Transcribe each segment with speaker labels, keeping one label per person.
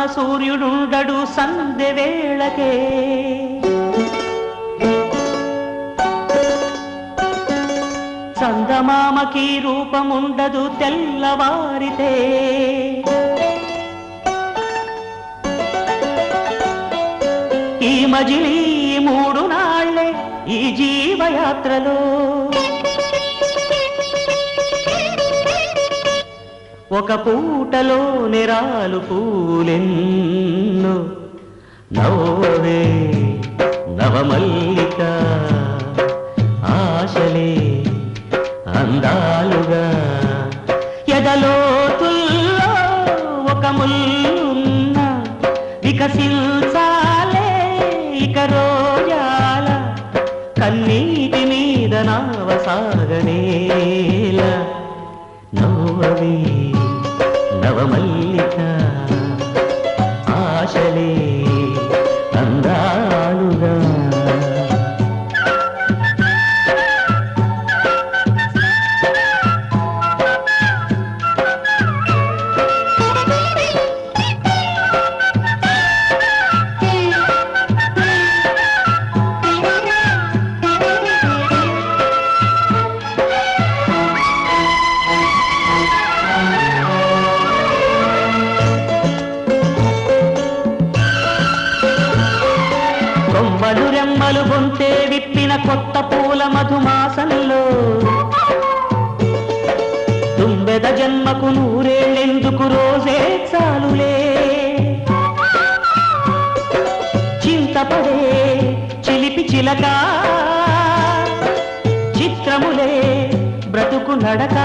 Speaker 1: లోకాన సూర్యుడుండడు సంధ్య వేళకే. చందమామకి రూపముండదు తెల్లవారితే. ఈ మజిలీ మూడు నాళ్ళే ఈ జీవయాత్రలో. ఒక పూటలో నిరాలు పూలెన్ను. నవ్వవే నవమల్లిక ఆశలే అందాలుగా. ఎదలోతుల్లో ఒక ముల్లున్న వికసించాలే ఇక రోజాల కన్నీటి మీద నావసాగనేలా. నవ్వవే నవమల్లిక కొత్త పూల మధుమాసంలో తుంబెద జన్మకు నూరేళ్ళెందుకు రోజే చాలులే? చింతపడే చిలిపి చిలక చిత్రములే బ్రతుకు నడక.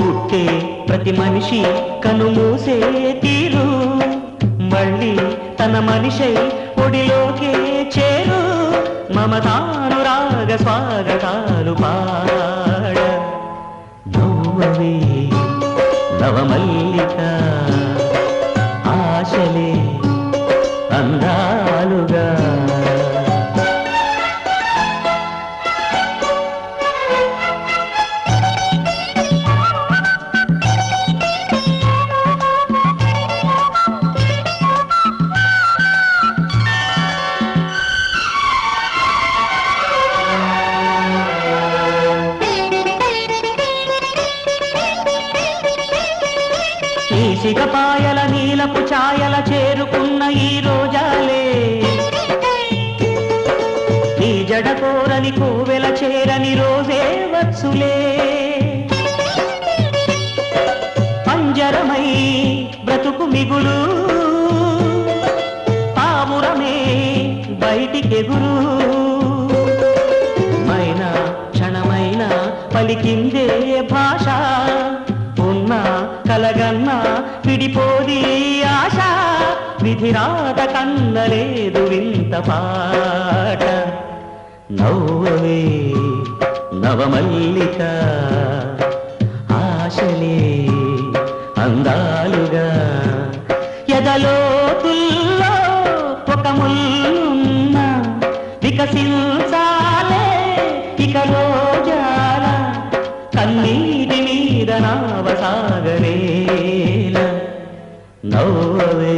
Speaker 1: పుట్టే ప్రతి మనిషి కనుమూసే తీరు మళ్ళీ తన మనిషై ఒడిలో మమతానురాగ స్వాగతాలు పాడ నవ్వవే నవమల్లిక సిగపాయల నీలపు ఛాయల చేరుకున్న ఈ రోజాలే. ఈ జడకోరని కోవెల చేరని రోజే వచ్చులే. పంజరమై బ్రతుకు మిగులు పామురమే బయటికెగురు. మైనా క్షణమైన పలికిందే భాష కలగన్న విడిపోది ఆశ. విధిరాత కన్నలేదు వింత పాట. నవ్వవే నవమల్లిక ఆశలే అందాలుగా. ఎదలోతుల్లో ఒక ముల్లున్న వికసించాలే ఇక రోజాల కన్నీటి మీద నావసాగరేల నవ్వవే